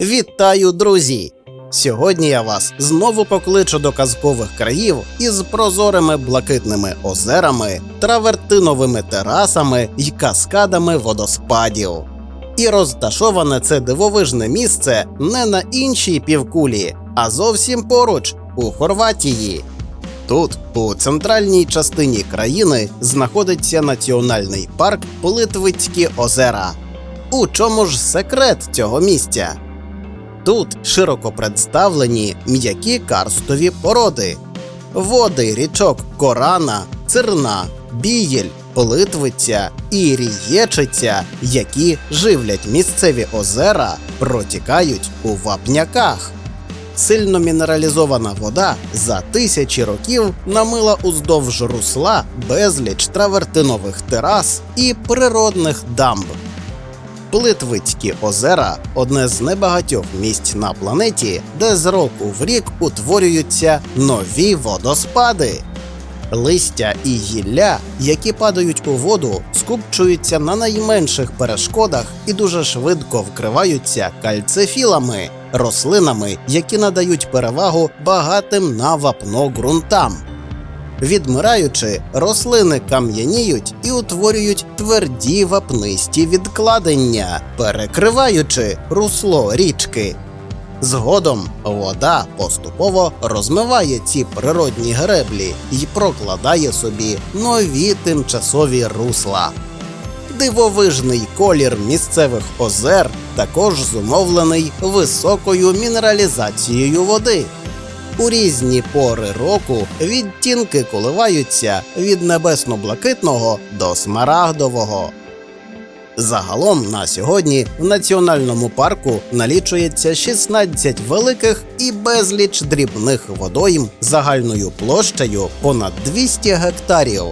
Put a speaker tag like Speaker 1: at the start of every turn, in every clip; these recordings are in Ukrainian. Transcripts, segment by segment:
Speaker 1: Вітаю, друзі! Сьогодні я вас знову покличу до казкових країв із прозорими блакитними озерами, травертиновими терасами й каскадами водоспадів. І розташоване це дивовижне місце не на іншій півкулі, а зовсім поруч у Хорватії. Тут, у центральній частині країни, знаходиться національний парк Плитвицькі озера. У чому ж секрет цього місця? Тут широко представлені м'які карстові породи, води річок Корана, Цирна, Бієль, Плитвиця і Рієчиця, які живлять місцеві озера, протікають у вапняках. Сильно мінералізована вода за тисячі років намила уздовж русла безліч травертинових терас і природних дамб. Плитвицькі озера одне з небагатьох місць на планеті, де з року в рік утворюються нові водоспади. Листя і гілля, які падають у воду, скупчуються на найменших перешкодах і дуже швидко вкриваються кальцефілами, рослинами, які надають перевагу багатим на вапно ґрунтам. Відмираючи, рослини кам'яніють і утворюють тверді вапнисті відкладення, перекриваючи русло річки. Згодом вода поступово розмиває ці природні греблі і прокладає собі нові тимчасові русла. Дивовижний колір місцевих озер також зумовлений високою мінералізацією води. У різні пори року відтінки коливаються від небесно-блакитного до смарагдового. Загалом на сьогодні в національному парку налічується 16 великих і безліч дрібних водойм загальною площею понад 200 гектарів.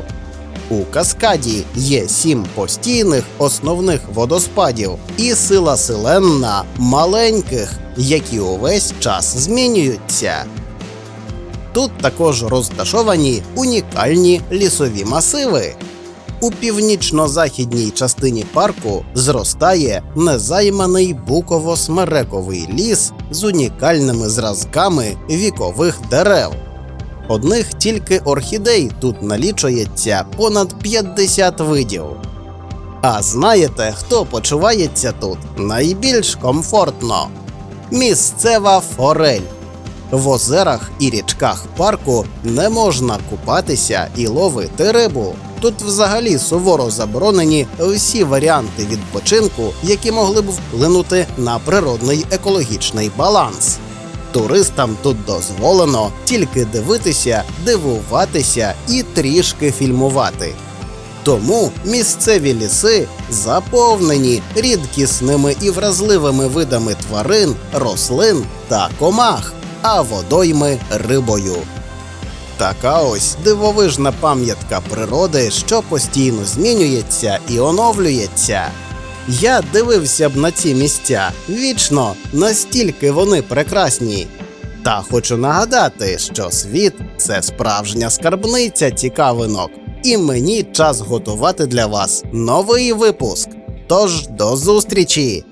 Speaker 1: У каскаді є сім постійних основних водоспадів і сила селенна маленьких, які увесь час змінюються. Тут також розташовані унікальні лісові масиви. У північно-західній частині парку зростає незайманий буково-смерековий ліс з унікальними зразками вікових дерев. Одних тільки орхідей тут налічується понад 50 видів. А знаєте, хто почувається тут найбільш комфортно? Місцева форель. В озерах і річках парку не можна купатися і ловити рибу. Тут взагалі суворо заборонені всі варіанти відпочинку, які могли б вплинути на природний екологічний баланс. Туристам тут дозволено тільки дивитися, дивуватися і трішки фільмувати. Тому місцеві ліси заповнені рідкісними і вразливими видами тварин, рослин та комах, а водойми рибою. Така ось дивовижна пам'ятка природи, що постійно змінюється і оновлюється. Я дивився б на ці місця вічно, настільки вони прекрасні. Та хочу нагадати, що світ це справжня скарбниця цікавинок, і мені час готувати для вас новий випуск. Тож до зустрічі!